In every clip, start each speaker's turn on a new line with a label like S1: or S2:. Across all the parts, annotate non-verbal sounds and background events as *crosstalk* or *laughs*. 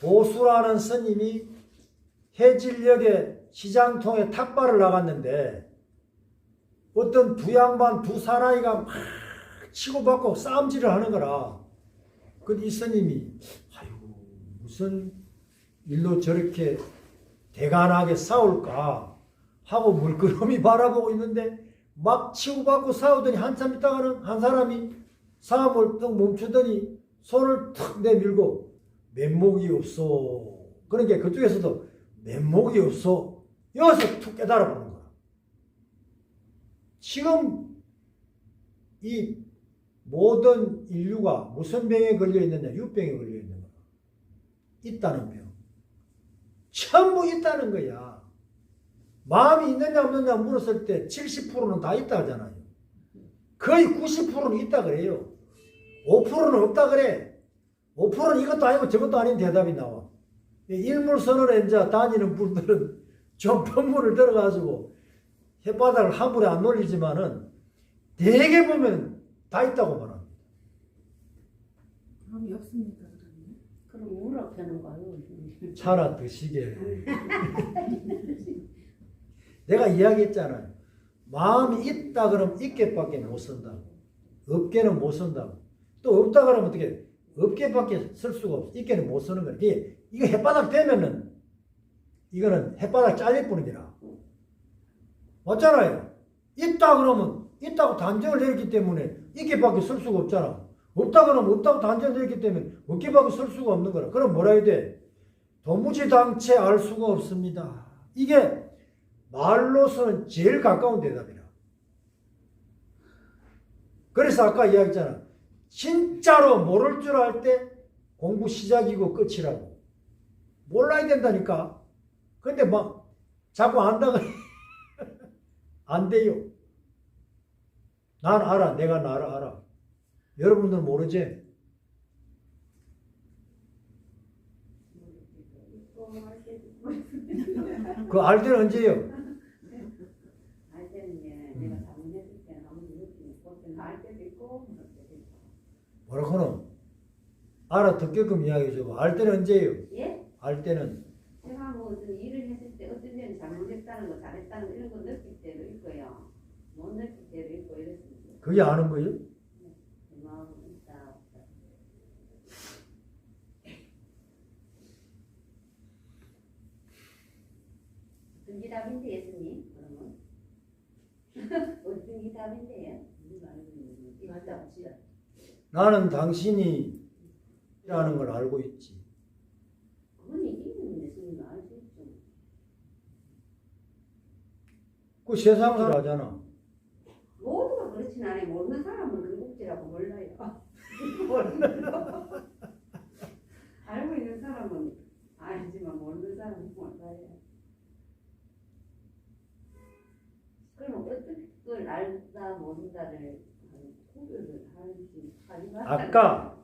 S1: 보수라는 스님이 해질녘에 시장통에 탁발을 나갔는데 어떤 두 양반 두 사나이가 막 치고받고 싸움질을 하는 거라. 그이 스님이 아이고 무슨 일로 저렇게 대간하게 싸울까 하고 물끄러미 바라보고 있는데 막 치고받고 싸우더니 한참 있다가는 한 사람이 싸움을 턱 멈추더니 손을 탁 내밀고 면목이 없어. 그러니까 그쪽에서도 면목이 없어. 여기서 툭 깨달아 보는 거야. 지금 이 모든 인류가 무슨 병에 걸려 있느냐? 유병에 걸려 있는 거야. 있다는 병. 전부 있다는 거야. 마음이 있느냐 없느냐 물었을 때 70%는 다 있다 하잖아요. 거의 90%는 있다 그래요. 5%는 없다 그래. 5%는 이것도 아니고 저것도 아닌 대답이 나와. 일물선을 이제 다니는 분들은 *laughs* 좀 편물을 들어가지고 햇바닥을 함부로 안 놀리지만은 대개 보면 다 있다고 말합니다.
S2: 마음이 없습니까 그러면?
S3: 그럼 우럭하는 거요.
S1: 차나 드시게. *laughs* *laughs* 내가 이야기했잖아요. 마음이 있다 그러면 있게밖에 못 쓴다고. 없게는 못 쓴다고. 또 없다 그러면 어떻게 없게밖에 쓸 수가 없어. 있게는 못 쓰는 거야. 이게 이거 햇바닥 되면은 이거는 햇바닥 잘릴 뿐이라. 맞잖아요. 있다 그러면 있다고 단정을 내렸기 때문에 있게밖에 쓸 수가 없잖아. 없다 그러면 없다고 단정을 내렸기 때문에 없게밖에 쓸 수가 없는 거라. 그럼 뭐라 해야 돼? 도무지 당체 알 수가 없습니다. 이게 말로서는 제일 가까운 대답이라. 그래서 아까 이야기했잖아. 진짜로 모를 줄 알 때 공부 시작이고 끝이라고. 몰라야 된다니까. 근데 막 자꾸 안다가 *laughs* 안 돼요. 난 알아. 내가 나를 알아. 여러분들 모르지? 그알 때는 언제예요?
S3: 알 때는 이제 내가 잘못했을 때는 아무도 느끼지 못해. 알 때도 있고 모를 때도 있고.
S1: 뭐라고는? 알아듣게끔 이야기해줘. 알 때는 언제예요?
S3: 예?
S1: 알 때는
S3: 제가 뭐 어떤 일을 했을 때 데는 잘못했다는 거 잘했다는 거 이런 거 느낄 때도 있고요. 못 느낄 때도 있고 이랬습니다.
S1: 그게 아는 거예요?
S3: 내 마음은 있다 없다. 어떤 게 답인데 예수님 그러면 *laughs* 어떤 게 답인데요? 우리가 알고 있는 게 맞다 없지요.
S1: 나는 당신이 라는 걸 알고 있지.
S3: 그
S1: 세상 을 하잖아.
S3: 모두가 그렇진 않아요. 모르는 사람은 근국지라고 *laughs* 몰라요. 알고 있는 사람은 알지만 모르는 사람은 몰라요. 그럼 어떤 걸 알다 모른다를 구별을 하는지 하지 마.
S1: 아까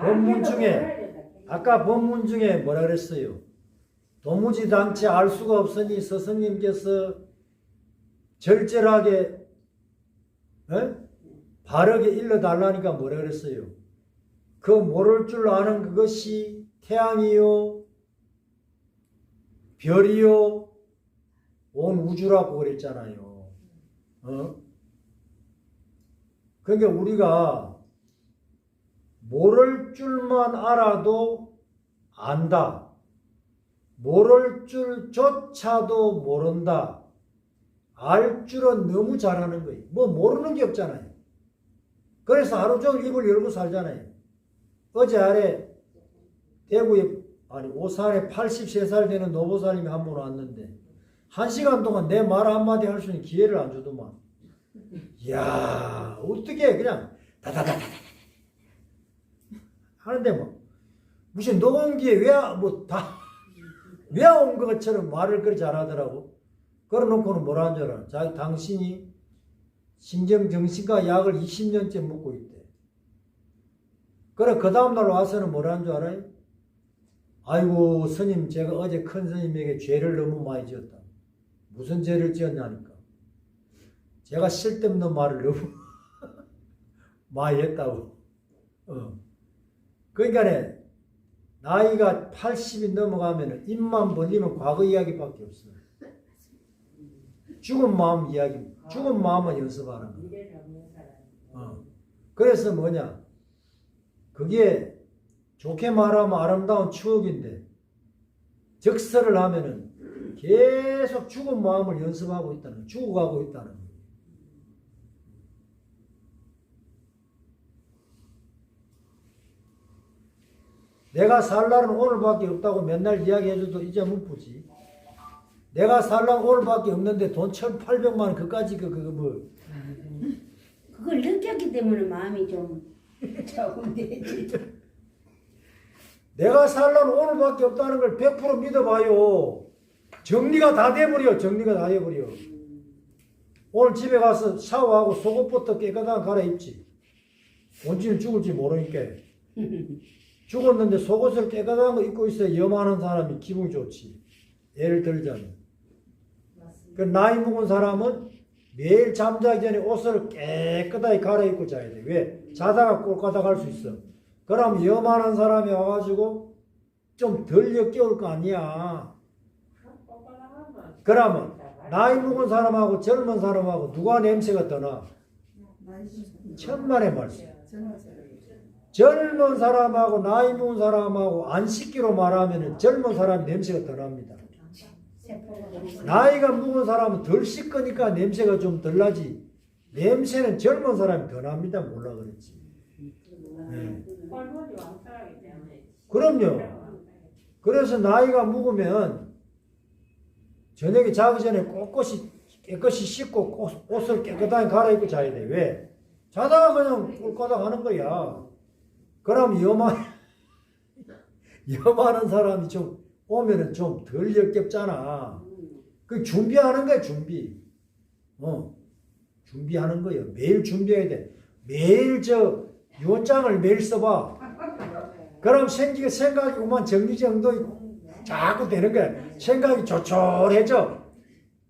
S1: 본문 중에 아까 본문 중에 뭐라 그랬어요? 도무지 당치 알 수가 없으니 스승님께서 절절하게 에? 바르게 일러달라니까 뭐라 그랬어요? 그 모를 줄 아는 그것이 태양이요, 별이요, 온 우주라고 그랬잖아요. 어? 그러니까 우리가 모를 줄만 알아도 안다. 모를 줄조차도 모른다. 알 줄은 너무 잘하는 거예요. 뭐 모르는 게 없잖아요. 그래서 하루 종일 입을 열고 살잖아요. 어제 아래 대구에 아니 오산에 83살 되는 노보살님이 한 분 왔는데 한 시간 동안 내 말 한마디 할 수 있는 기회를 안 주더만. 이야 어떻게 그냥 다다다다다 하는데 뭐 무슨 녹음기에 왜뭐다 외워온 *laughs* 것처럼 말을 그렇게 잘하더라고. 그래놓고는 뭐라 하는 줄 알아? 자기 당신이 심정정신과 약을 20년째 먹고 있대. 그래 그 다음날 와서는 뭐라 하는 줄 알아요? 아이고 스님 제가 어제 큰 스님에게 죄를 너무 많이 지었다. 무슨 죄를 지었냐니까. 제가 쓸데없는 말을 너무 *laughs* 많이 했다고. 어. 그러니까 나이가 80이 넘어가면 입만 벌리면 과거 이야기밖에 없어. 죽은 마음 이야기, 죽은 마음은 연습하는 거. 어. 그래서 뭐냐? 그게 좋게 말하면 아름다운 추억인데 적설을 하면은 계속 죽은 마음을 연습하고 있다는 거, 죽어가고 있다는 거. 내가 살 날은 오늘밖에 없다고 맨날 이야기해줘도 이제 문프지. 내가 살날 오늘밖에 없는데 돈 1,800만 원 그까지 그 그거 뭐
S3: 그걸 느꼈기 때문에 마음이 좀 적은데.
S1: 내가 살란 오늘밖에 없다는 걸 100% 믿어봐요. 정리가 다 돼버려. 정리가 다 돼버려. 오늘 집에 가서 샤워하고 속옷부터 깨끗하게 갈아입지. 언제는 죽을지 모르니까. *laughs* 죽었는데 속옷을 깨끗한 거 입고 있어야 염하는 사람이 기분이 좋지. 예를 들자면. 그 나이 먹은 사람은 매일 잠자기 전에 옷을 깨끗하게 갈아입고 자야 돼. 왜? 자다가 꼴까닥 할 수 있어. 그럼 염하는 사람이 와가지고 좀덜 역겨울 거 아니야. 그러면 나이 먹은 사람하고 젊은 사람하고 누가 냄새가 더 나? 천만의 말씀. 젊은 사람하고 나이 먹은 사람하고 안 씻기로 말하면 젊은 사람 냄새가 더 납니다. 나이가 먹은 사람은 덜 씻으니까 냄새가 좀 덜 나지. 냄새는 젊은 사람이 더 납니다. 몰라 그랬지. 네. 그럼요. 그래서 나이가 먹으면 저녁에 자기 전에 꼿꼿이 깨끗이 씻고 꽃- 옷을 깨끗하게 갈아입고 자야 돼. 왜? 자다가 그냥 꼴까닥 하는 거야. 그럼 염한 염하는 *laughs* 사람이 좀 오면은 좀 덜 역겹잖아. 그 준비하는 거야 준비. 어 준비하는 거예요. 매일 준비해야 돼. 매일 저 요장을 매일 써봐. 그럼 생기가 생각이 오만 정리정도 자꾸 되는 거야. 생각이 조촐해져.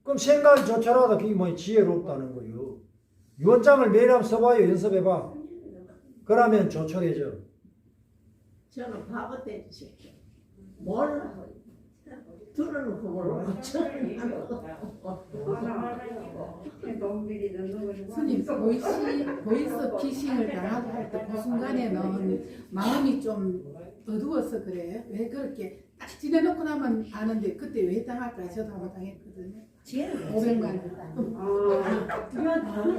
S1: 그럼 생각이 조촐하다 그게 뭐 지혜롭다는 거예요. 유언장을 매일 한번 써봐요. 연습해봐. 그러면 조촐해져.
S4: 저는 바보 때 새끼. 몰라. 들어놓고 저는
S5: 스님 보이시, 보이스 피싱을 당하고 할 때 그 순간에는 마음이 좀 어두워서 그래. 왜 그렇게 딱 지내놓고 나면 아는데 그때 왜 당할까 저도 한번 당했거든요. 500만
S3: 그런 다음에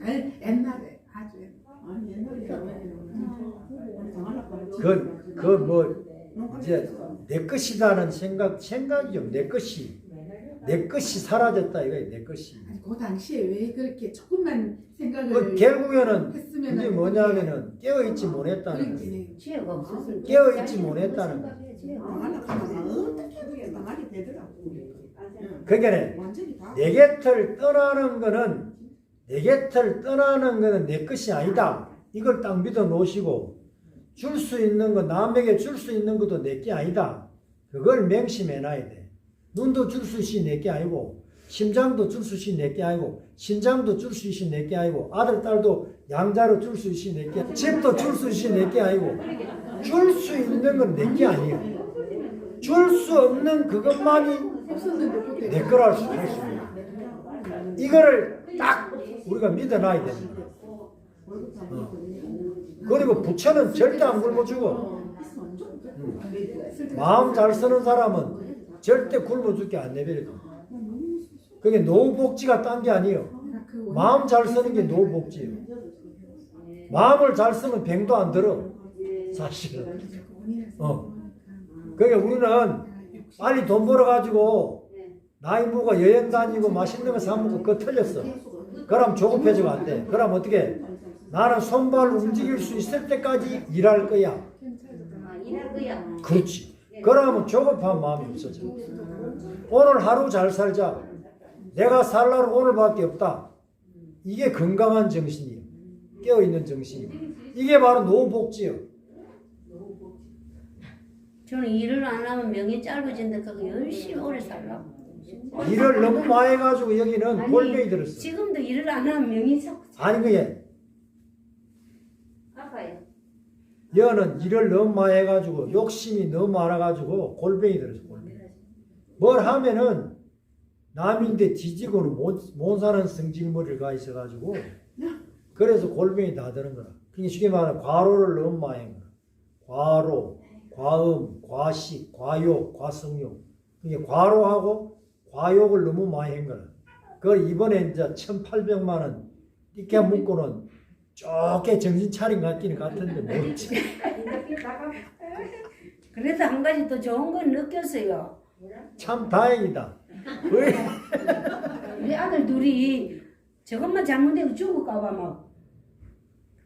S5: 아니, 옛날에 아주 옛날에.
S1: 그, 그 뭐, 이제 내 것이다는 생각, 생각이요. 내 것이. 내 것이 사라졌다. 이거야, 내 것이.
S5: 아니, 그 당시에 왜 그렇게 조금만 생각을
S1: 그 결국에는
S5: 했으면
S1: 그게 뭐냐면은 깨어있지 못했다는 거예요.
S3: 지혜가 없었으면
S1: 깨어있지 못했다는 거.
S4: 당하려고 하면 어떻게 당하게 되더라고.
S1: 그러니까. 내 곁을 떠나는 거는 내 곁을 떠나는 거는 내 것이 아니다. 이걸 딱 믿어 놓으시고 줄 수 있는 거 남에게 줄 수 있는 것도 내 게 아니다. 그걸 맹심해 놔야 돼. 눈도 줄 수 있이 내게 아니고 심장도 줄 수 있이 내게 아니고 신장도 줄 수 있이 내게 아니고 아들 딸도 양자로 줄 수 있이 내게 집도 줄 수 있이 내게 아니고 줄 수 있는 건 내게 아니에요. 줄 수 없는 그것만이 내수 있습니다. 이거를 딱 우리가 믿어놔야 됩니다. 어. 그리고 부처는 절대 안 굶어주고 마음 잘 쓰는 사람은 절대 굶어 죽게 안 내버려둬. 그게 노복지가 딴 게 아니에요.
S5: 그
S1: 마음 잘 쓰는 게 노복지예요. 마음을 잘 쓰면 병도 안 들어. 사실은. 어. 그러니까 우리는 빨리 돈 벌어가지고 나이 먹어 여행 다니고 맛있는 거 사 먹고 그거 틀렸어. 그럼 조급해지면 안 돼. 그럼 어떻게? 나는 손발 움직일 수 있을 때까지 일할 거야.
S3: 아, 일할 거야.
S1: 그렇지. 그러면 조급한 마음이 없어져. 오늘 하루 잘 살자. 내가 살 날은 오늘밖에 없다. 이게 건강한 정신이에요. 깨어있는 정신이에요. 이게 바로 노복지요.
S3: 저는 일을 안 하면 명이 짧아진다. 그거 열심히 오래 살라고.
S1: 일을 너무 많이 해가지고 여기는
S3: 아니,
S1: 골병이 들었어.
S3: 지금도 일을 안 하면 명이 썩
S1: 아니 그게
S3: 아파요.
S1: 여는 일을 너무 많이 해가지고 욕심이 너무 많아가지고 골뱅이 들었어 골뱅이. 뭘 하면은 남인데 뒤지고는 못, 못 사는 성질머리를 가 있어가지고 그래서 골뱅이 다 드는 거라. 그게 쉽게 말하면 과로를 너무 많이 한 거라. 과로, 과음, 과식, 과욕, 과성욕. 이게 과로하고 과욕을 너무 많이 한 거라. 그걸 이번에 이제 1,800만 원 띠게 묶고는 쪼게 정신 차린 것 같기는 같은데 뭐 모르지. *laughs*
S3: 그래도 한 가지 또 좋은 건 느꼈어요.
S1: 참 다행이다. 왜? *laughs*
S3: 우리 아들 둘이 저것만 잘못되고 죽을까봐 막.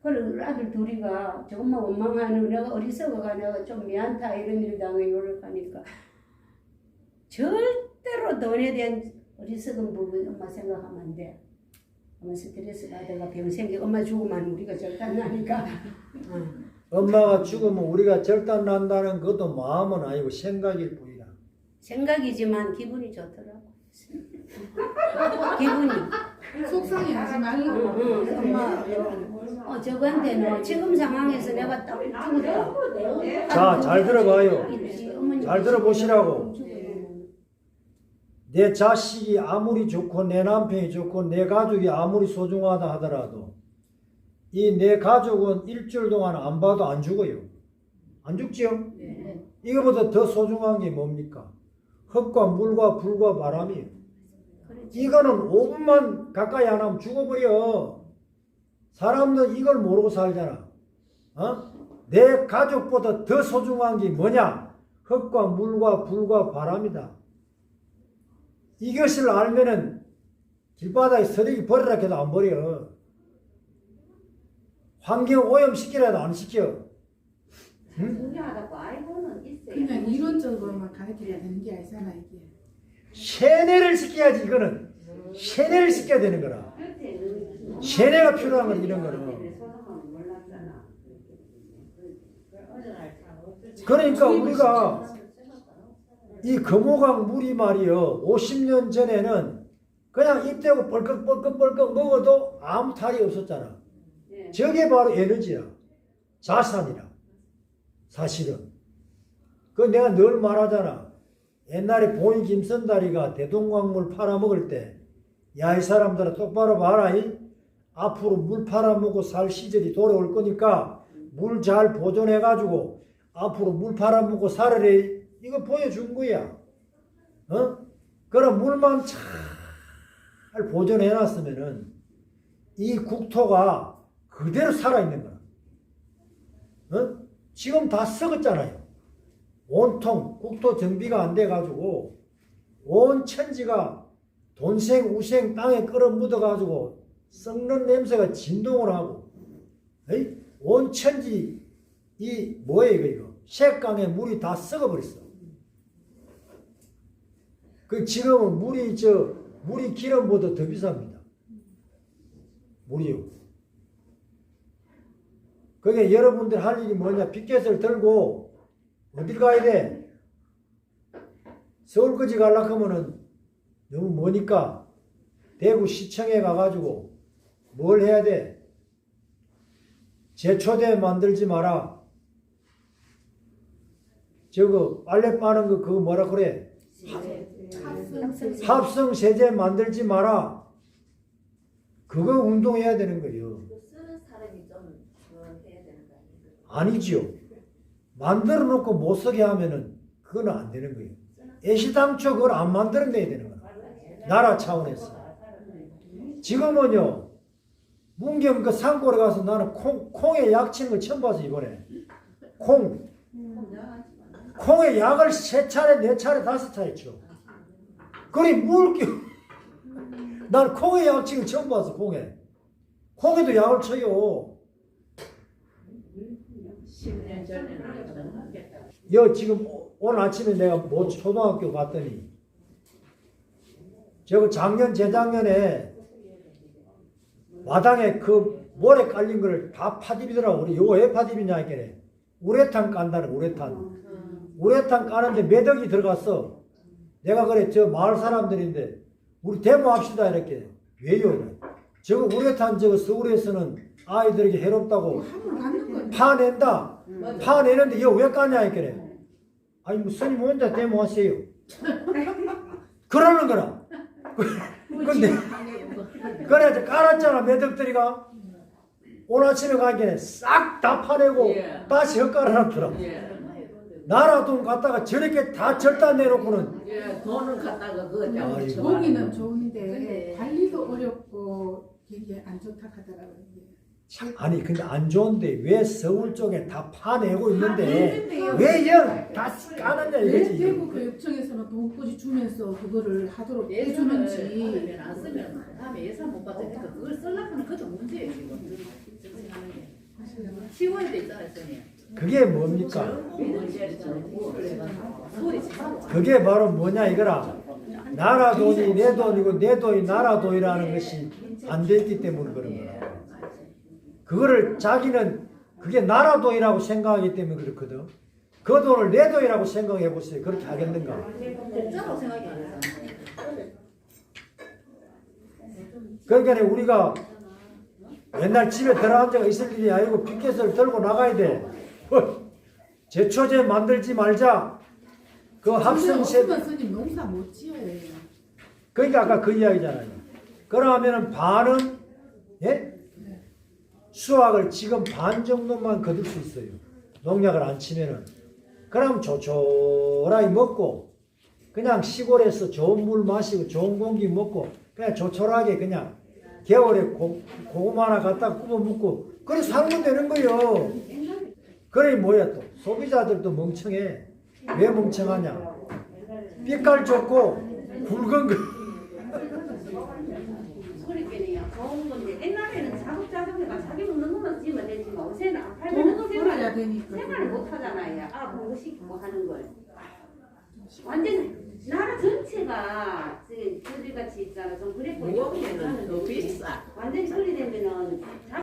S3: 그래 우리 아들 둘이가 저것만 원망하는 내가 어리석어가 내가 좀 미안타 이런 일 당해 노력하니까 절대로 돈에 대한 어리석은 부분 엄마 생각하면 안 돼. 엄마 스트레스 받아가 병 생기 엄마 죽으면 우리가 절단 나니까. 어.
S1: 엄마가 죽으면 우리가 절단 난다는 것도 마음은 아니고 생각일 뿐이다.
S3: 생각이지만 기분이 좋더라고. *laughs* 기분이.
S5: 속상해 하지 말고
S3: 응, 응, 엄마, 어, 저거한테는 지금 상황에서 내가 딱 죽었다.
S1: 자, 잘 들어봐요.
S3: 어머니.
S1: 잘 들어보시라고. 내 자식이 아무리 좋고 내 남편이 좋고 내 가족이 아무리 소중하다 하더라도 이 내 가족은 일주일 동안 안 봐도 안 죽어요. 안 죽지요?
S3: 네.
S1: 이거보다 더 소중한 게 뭡니까? 흙과 물과 불과 바람이에요. 이거는 5분만 가까이 안 하면 죽어버려. 사람들 이걸 모르고 살잖아. 어? 내 가족보다 더 소중한 게 뭐냐? 흙과 물과 불과 바람이다. 이것을 알면은 길바닥에 서리기 버리라 해도 안 버려. 환경 오염시키라도 안 시켜. 응?
S3: 중요하다고 알고는 있어요.
S5: 그냥 이론적으로만 가르쳐야 되는 게 아니잖아 이게.
S1: 세뇌를 시켜야지 이거는. 세뇌를 시켜야 되는 거라. 세뇌가 필요한 건 이런 거는. 그러니까 우리가 이 금호강 물이 말이요 50년 전에는 그냥 입대고 뻘컥뻘컥뻘컥 먹어도 아무 탈이 없었잖아
S3: 네.
S1: 저게 바로 에너지야 자산이라 사실은 그 내가 늘 말하잖아 옛날에 보인 김선다리가 대동강물 팔아먹을 때 야 이 사람들아 똑바로 봐라 이. 앞으로 물 팔아먹고 살 시절이 돌아올 거니까 물 잘 보존해 가지고 앞으로 물 팔아먹고 살으래 이거 보여준 거야. 어? 그럼 물만 잘 보존해 놨으면은 이 국토가 그대로 살아있는 거야. 어? 지금 다 썩었잖아요 온통 국토 정비가 안 돼 가지고 온 천지가 돈생 우생 땅에 끌어 묻어 가지고 썩는 냄새가 진동을 하고 에이? 온 천지 이 뭐예요 이거 이거? 색강에 물이 다 썩어버렸어. 그 지금은 물이 저 물이 기름보다 더 비쌉니다. 물이요. 그게 여러분들 할 일이 뭐냐? 빗켓을 들고 어딜 가야 돼 서울까지 가려고 하면은 너무 머니까 대구 시청에 가가지고 뭘 해야 돼? 제초대 만들지 마라. 저거 빨래 빠는 거 그거 뭐라 그래?
S5: 합성
S1: 합성 세제 만들지 마라. 그거 운동해야 되는 거예요.
S3: 쓰는 사람이 좀 해야 되는 거?
S1: 아니지요. 만들어 놓고 못 쓰게 하면은 그건 안 되는 거예요. 애시당초 그걸 안 만들어내야 되는 거야. 나라 차원에서. 지금은요, 문경 그 산골에 가서 나는 콩, 콩에 약 치는 걸 처음 봤어, 이번에. 콩. 콩에 약을 세 차례, 네 차례, 다섯 차례 쳐. 그리 물기. *laughs* 난 콩에 약 치는 걸 처음 봤어, 콩에. 콩에도 약을 쳐요.
S4: 10년 전에는 안 하겠다.
S1: 여 지금 오- 오늘 아침에 내가 모 초등학교 갔더니 저거 작년 재작년에 마당에 그 모래 깔린 거를 다 파디비더라고. 우리 요거 왜 파디비냐 이게 우레탄 깐다는 우레탄. 우레탄 까는데 매덕이 들어갔어. 내가 그래 저 마을 사람들인데 우리 데모합시다 이렇게. 왜요 저거 우레탄 저거 서울에서는 아이들에게 해롭다고
S5: 갖는 건
S1: 파낸다. 파내는데 이거 왜 까냐 이렇게. 아니 뭐 스님 혼자 데모하세요. *laughs* 그러는 거라. 근데 *laughs* 그래 깔았잖아 매덕들이가 오늘 아침에 가기에 싹다 파내고
S4: 예.
S1: 다시 헛깔아놨더라.
S4: 예.
S1: 나라 돈 갖다가 저렇게 다 절단 내놓고는
S4: 예, 돈을 갖다가 그거
S1: 아이고.
S5: 보기는 좋은데 관리도 어렵고 굉장히 안 좋다 하더라고요.
S1: 참, 아니 근데 안 좋은데 왜 서울 쪽에 다 파내고 있는데
S5: 있는데요.
S1: 왜영다 까느냐
S5: 왜
S1: 이거지.
S5: 대구 교육청에서는 돈꾸지 주면서 그거를 하도록
S4: 예산을
S5: 해주는지
S4: 안 쓰면 다음에 예산 못 받으니까 그걸 쓰려면 그것도 문제예요 지금 정치하는 게 치워야 돼 있잖아요 선생님
S1: 그게 뭡니까?
S4: 소리
S1: 그게 바로 뭐냐 이거라. 나라 돈이 내 돈이고 내 돈이 나라 돈이라는 것이 안 됐기 때문에 그런 거라. 그거를 자기는 그게 나라 돈이라고 생각하기 때문에 그렇거든. 그 돈을 내 돈이라고 생각해 보세요. 그렇게 하겠는가?
S4: 공짜라고 생각이 안 해서
S1: 그러니까 우리가 옛날 집에 들어앉아 가 있을 일이 아니고 피켓을 들고 나가야 돼. 어, 제초제 만들지 말자. 그 합성 세
S5: 없으면 스님 농사 못 지어요.
S1: 그러니까 아까 그 이야기잖아요. 그러면은 반은 예? 수확을 지금 반 정도만 거둘 수 있어요. 농약을 안 치면은. 그럼 조촐하게 먹고 그냥 시골에서 좋은 물 마시고 좋은 공기 먹고 그냥 조촐하게 그냥 겨울에 고, 고구마 하나 갖다 구워 먹고 그래 살면 되는 거요. 그래 뭐야 또 소비자들도 멍청해. 왜 멍청하냐? 빛깔 좋고 굵은 거.
S5: 되니까.
S2: 생활을 못 하잖아, 요 아, 공부시키고 뭐 하는 걸. 완전 나라 전체가 지금 그들같이 있잖아. 좀 그랬고,
S4: 여기는 완전히 소리 되면은.